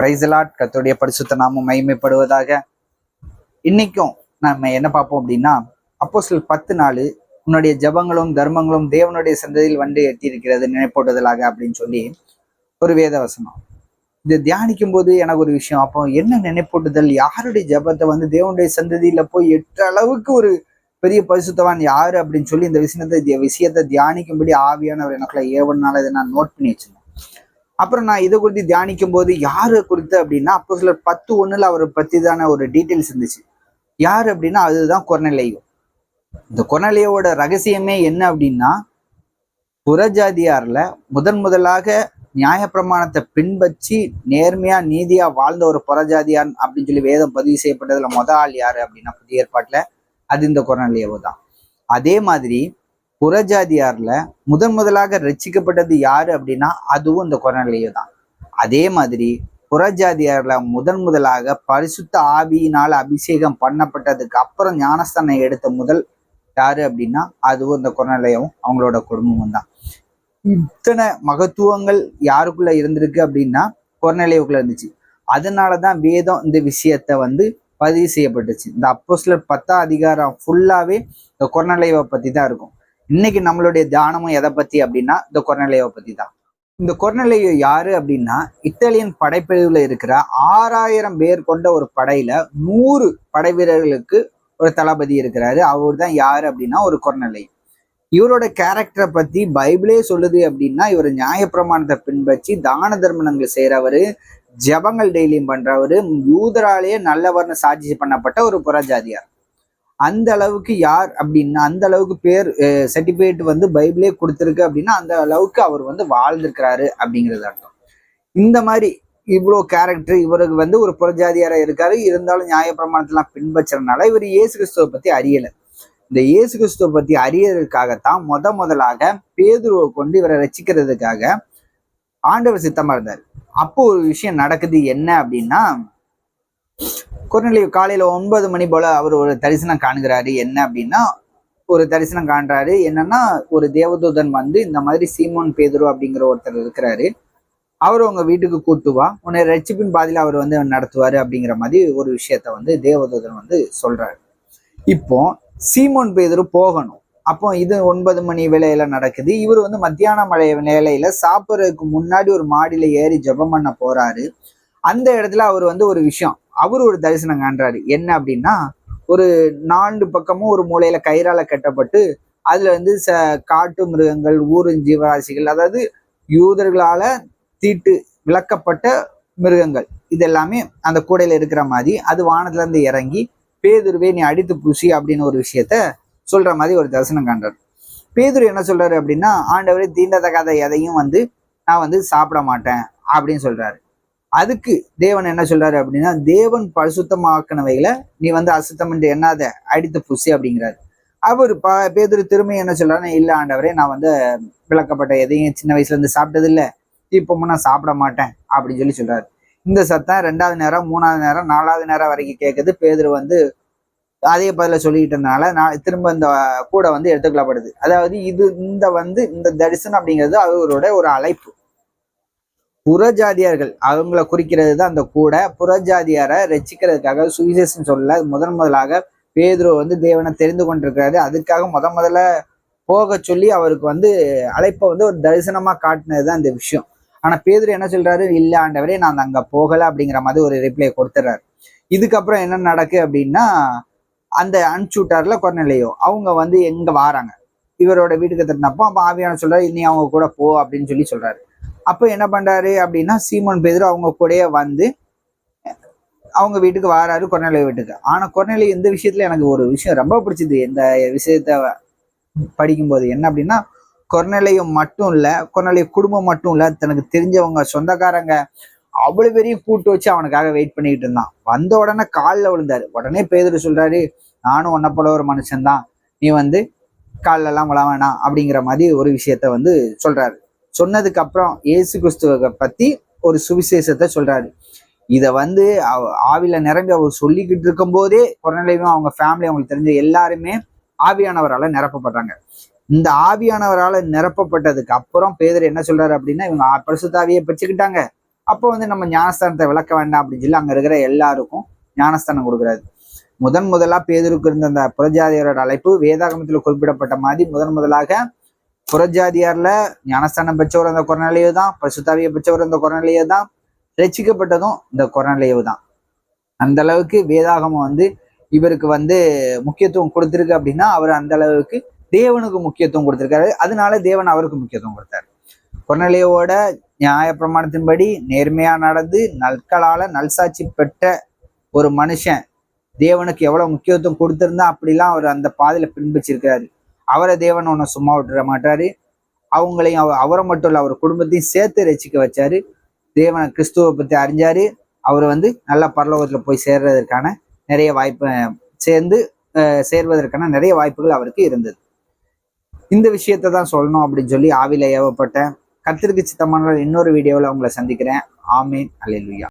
பிரைசலாட் கர்த்தருடைய பரிசுத்த நாமம் மகிமைப்படுவதாக இன்னைக்கும் நம்ம என்ன பார்ப்போம் அப்படின்னா அப்போ பத்து நாள் உன்னுடைய ஜபங்களும் தர்மங்களும் தேவனுடைய சந்ததியில் வந்து எட்டியிருக்கிறது நினைப்போடுதலாக அப்படின்னு சொல்லி ஒரு வேத வசனம் இது தியானிக்கும் போது எனக்கு ஒரு விஷயம் அப்போ என்ன நினைப்போட்டுதல்? யாருடைய ஜபத்தை வந்து தேவனுடைய சந்ததியில போய் எட்டு அளவுக்கு ஒரு பெரிய பரிசுத்தவான் யாரு அப்படின்னு சொல்லி இந்த விஷயத்தை விஷயத்தை தியானிக்கும்படி ஆவியானவர் எனக்குள்ள ஏவனால இதை நான் நோட் பண்ணி வச்சிருந்தேன். அப்புறம் நான் இதை குறித்து தியானிக்கும் போது யாரு குறித்து அப்படின்னா அப்போ சிலர் பத்து ஒண்ணுல அவரை பத்தி தானே ஒரு டீட்டெயில்ஸ் இருந்துச்சு. யார் அப்படின்னா அதுதான் கொர்நெலையோ இந்த கொர்நெலையோட ரகசியமே என்ன அப்படின்னா புறஜாதியார்ல முதன் முதலாக நியாயப்பிரமாணத்தை பின்பற்றி நேர்மையா நீதியா வாழ்ந்த ஒரு புறஜாதியார் அப்படின்னு சொல்லி வேதம் பதிவு செய்யப்பட்டதுல முதல் ஆள் யாரு அப்படின்னா புதிய ஏற்பாட்டுல அது இந்த கொர்நெலியோ தான். அதே மாதிரி புறஜாதியார்ல முதன் முதலாக ரட்சிக்கப்பட்டது யாரு அப்படின்னா அதுவும் இந்த கொர்நெலியோ தான். அதே மாதிரி புறஜாதியார்ல முதன் முதலாக பரிசுத்த ஆவியினால் அபிஷேகம் பண்ணப்பட்டதுக்கு அப்புறம் ஞானஸ்தானம் எடுத்த முதல் யாரு அப்படின்னா அதுவும் இந்த கொர்நெலியாவும் அவங்களோட குடும்பமும் தான். இத்தனை மகத்துவங்கள் யாருக்குள்ள இருந்திருக்கு அப்படின்னா கொர்நெலியாவுக்குள்ள இருந்துச்சு. அதனாலதான் வேதம் இந்த விஷயத்த வந்து பதிவு செய்யப்பட்டுச்சு. இந்த அப்போஸ்லர் பத்தாம் அதிகாரம் ஃபுல்லாவே இந்த கொர்நெலியாவை பத்தி தான் இருக்கும். இன்னைக்கு நம்மளுடைய தியானமும் எதை பத்தி அப்படின்னா இந்த கொர்நெலியாவை பத்தி தான் இந்த கொர்நெலியோ யாரு அப்படின்னா இத்தாலியன் படைப்பிரிவுல இருக்கிற ஆறாயிரம் பேர் கொண்ட ஒரு படையில நூறு படை வீரர்களுக்கு ஒரு தளபதி இருக்கிறாரு. அவர் தான் யாரு அப்படின்னா ஒரு கொர்நெலை இவரோட கேரக்டரை பத்தி பைபிளே சொல்லுது அப்படின்னா இவர் நியாயப்பிரமாணத்தை பின்பற்றி தான தர்மனங்கள் செய்யறவரு ஜெபங்கள் டெய்லியும் பண்றவரு யூதராலேயே நல்லவர்னு சாட்சி பண்ணப்பட்ட ஒரு புறஜாதியார். அந்த அளவுக்கு யார் அப்படின்னா அந்த அளவுக்கு பேர் சர்டிஃபிகேட் வந்து பைபிளே கொடுத்துருக்கு அப்படின்னா அந்த அளவுக்கு அவர் வந்து வாழ்ந்திருக்கிறாரு அப்படிங்கிறது அர்த்தம். இந்த மாதிரி இவ்வளோ கேரக்டர் இவருக்கு வந்து ஒரு புறஜாதியாராக இருக்காரு. இருந்தாலும் நியாயப்பிரமாணத்தெல்லாம் பின்பற்றுறதுனால இவர் இயேசு கிறிஸ்துவை பற்றி அறியலை. இந்த இயேசு கிறிஸ்துவை பற்றி அறியறதுக்காகத்தான் முத முதலாக பேதுருவை கொண்டு இவரை ரசிக்கிறதுக்காக ஆண்டவர் சித்தமாக இருந்தார். அப்போ ஒரு விஷயம் நடக்குது என்ன அப்படின்னா குரநிலை காலையில ஒன்பது மணி போல அவர் ஒரு தரிசனம் காண்கிறாரு. என்ன அப்படின்னா ஒரு தரிசனம் காண்றாரு. என்னன்னா ஒரு தேவதூதன் வந்து இந்த மாதிரி சீமோன் பேதுரு அப்படிங்கிற ஒருத்தர் இருக்கிறாரு. அவர் உங்க வீட்டுக்கு கூட்டு வா. உன்னை ரட்சிப்பின் பாதையில் அவர் வந்து நடத்துவாரு அப்படிங்கிற மாதிரி ஒரு விஷயத்த வந்து தேவதூதன் வந்து சொல்றாரு. இப்போ சீமோன் பேதுரு போகணும். அப்போ இது ஒன்பது மணி வேலையில நடக்குது. இவர் வந்து மத்தியான மழை வேலையில சாப்பிட்றதுக்கு முன்னாடி ஒரு மாடியில ஏறி ஜெபம் பண்ண போறாரு. அந்த இடத்துல அவர் வந்து ஒரு விஷயம் அவர் ஒரு தரிசனம் காண்றாரு. என்ன அப்படின்னா ஒரு நான்கு பக்கமும் ஒரு மூலையில கயிறால கட்டப்பட்டு அதுல வந்து ச காட்டு மிருகங்கள் ஊரின் ஜீவராசிகள் அதாவது யூதர்களால தீட்டு விளக்கப்பட்ட மிருகங்கள். இது எல்லாமே அந்த கூடையில இருக்கிற மாதிரி அது வானத்துல இருந்து இறங்கி பேதுருவே நீ அடித்து பூசி அப்படின்னு ஒரு விஷயத்த சொல்ற மாதிரி ஒரு தரிசனம் காண்றாரு. பேதுரு என்ன சொல்றாரு அப்படின்னா ஆண்டவரே தீண்டத்தகாத எதையும் வந்து நான் வந்து சாப்பிட மாட்டேன் அப்படின்னு சொல்றாரு. அதுக்கு தேவன் என்ன சொல்றாரு அப்படின்னா தேவன் பரிசுத்தமாக்கினவைகளை நீ வந்து அசுத்தம் என்று எண்ணாத அடித்து புசி அப்படிங்கிறாரு. அவர் ப பேதுரு திரும்பி என்ன சொல்றாருன்னா இல்லை ஆண்டவரே நான் வந்து விளக்கப்பட்ட எதையும் சின்ன வயசுல இருந்து சாப்பிட்டது இல்ல இப்பவும் நான் சாப்பிட மாட்டேன் அப்படின்னு சொல்லி சொல்றாரு. இந்த சத்தம் ரெண்டாவது நேரம் மூணாவது நேரம் நாலாவது நேரம் வரைக்கும் கேட்குது பேதர் வந்து அதே பதில சொல்லிட்டு இருந்தனால நான் திரும்ப இந்த கூட வந்து எடுத்துக்கொள்ளப்படுது. அதாவது இது இந்த வந்து இந்த தரிசனம் அப்படிங்கிறது அவரோட ஒரு அழைப்பு. புறஜாதியார்கள் அவங்கள குறிக்கிறது தான் அந்த கூட. புறஜாதியாரை ரசிக்கிறதுக்காக சுவிசேஷம் சொல்ல முதன் முதலாக பேதுரு வந்து தேவனை தெரிந்து கொண்டிருக்கிறாரு. அதுக்காக முத முதல்ல போக சொல்லி அவருக்கு வந்து அழைப்பை வந்து ஒரு தரிசனமா காட்டினது தான் இந்த விஷயம். ஆனா பேதுரு என்ன சொல்றாரு? இல்ல ஆண்டவரே நான் அங்க போகல அப்படிங்கிற மாதிரி ஒரு ரிப்ளை கொடுத்துறாரு. இதுக்கப்புறம் என்ன நடக்கு அப்படின்னா அந்த அன்சூட்டாரில் குறநிலையோ அவங்க வந்து எங்க வாராங்க? இவரோட வீட்டுக்கு திட்டினப்போ அப்போ ஆவியான சொல்றாரு நீ அவங்க கூட போ அப்படின்னு சொல்லி சொல்றாரு. அப்போ என்ன பண்ணுறாரு அப்படின்னா சீமோன் பேதர் அவங்க கூடயே வந்து அவங்க வீட்டுக்கு வராரு கொர்நெலை வீட்டுக்கு. ஆனால் கொர்நெலை இந்த விஷயத்துல எனக்கு ஒரு விஷயம் ரொம்ப பிடிச்சது. இந்த விஷயத்த படிக்கும்போது என்ன அப்படின்னா கொர்நெலையும் மட்டும் இல்லை கொர்நெலை குடும்பம் மட்டும் இல்லை தனக்கு தெரிஞ்சவங்க சொந்தக்காரங்க அவ்வளோ பெரிய கூட்டு வச்சு அவனுக்காக வெயிட் பண்ணிக்கிட்டு இருந்தான். வந்த உடனே காலில் விழுந்தாரு. உடனே பேதுரு சொல்கிறாரு நானும் உன்னை போல ஒரு மனுஷன்தான். நீ வந்து காலிலெல்லாம் விழ வேணாம். அப்படிங்கிற மாதிரி ஒரு விஷயத்த வந்து சொல்கிறாரு சொன்னதுக்கு அப்புறம் இயேசு கிறிஸ்துவை பத்தி ஒரு சுவிசேஷத்தை சொல்றாரு. இதை வந்து அவ- நிரம்பி அவர் சொல்லிக்கிட்டு இருக்கும் போதே குரநிலையும் அவங்க ஃபேமிலி அவங்களுக்கு தெரிஞ்ச எல்லாருமே ஆவியானவரால் நிரப்பப்படுறாங்க. இந்த ஆவியானவரால் நிரப்பப்பட்டதுக்கு அப்புறம் பேதர் என்ன சொல்றாரு அப்படின்னா இவங்க பரிசுத்தாவியை பரிசுத்த அப்போ வந்து நம்ம ஞானஸ்தானத்தை விளக்க வேண்டாம் அப்படின்னு சொல்லி அங்கே இருக்கிற எல்லாருக்கும் ஞானஸ்தானம் கொடுக்குறாரு. முதன் முதலாக பேதருக்கு இருந்த அந்த புரஜாதியரோட அழைப்பு வேதாகமத்தில் குறிப்பிடப்பட்ட மாதிரி முதன் முதலாக புறஜாதியார்ல ஞானஸ்தானம் பெற்றவர் அந்த கொரோனாலேயே தான் பசுத்தாவியை பெற்றவர் அந்த கொரோனாலேயே தான் ரசிக்கப்பட்டதும் இந்த கொரோனாலேயே தான். அந்த அளவுக்கு வேதாகமம் வந்து இவருக்கு வந்து முக்கியத்துவம் கொடுத்துருக்கு அப்படின்னா அவர் அந்த அளவுக்கு தேவனுக்கு முக்கியத்துவம் கொடுத்துருக்காரு. அதனால தேவன் அவருக்கு முக்கியத்துவம் கொடுத்தாரு. கொர்நலியோட நியாய பிரமாணத்தின்படி நேர்மையா நடந்து நற்களால நல்சாட்சி பெற்ற ஒரு மனுஷன் தேவனுக்கு எவ்வளவு முக்கியத்துவம் கொடுத்திருந்தா அப்படிலாம் அவர் அந்த பாதையில பின்பற்றிருக்கிறாரு. அவரை தேவன் ஒன்றும் சும்மா விட்டுற மாட்டாரு. அவங்களையும் அவர் அவரை மட்டும் இல்லை அவர் குடும்பத்தையும் சேர்த்து ரசிக்க வச்சாரு. தேவனை கிறிஸ்துவை பற்றி அறிஞ்சாரு. அவர் வந்து நல்ல பரலோகத்தில் போய் சேர்றதற்கான நிறைய வாய்ப்பு சேர்ந்து சேர்வதற்கான நிறைய வாய்ப்புகள் அவருக்கு இருந்தது. இந்த விஷயத்தை தான் சொல்லணும் அப்படின்னு சொல்லி ஆவில ஏவப்பட்ட கத்திற்கு சித்தமானால் இன்னொரு வீடியோவில் உங்களை சந்திக்கிறேன். ஆமீன். அலில்வியா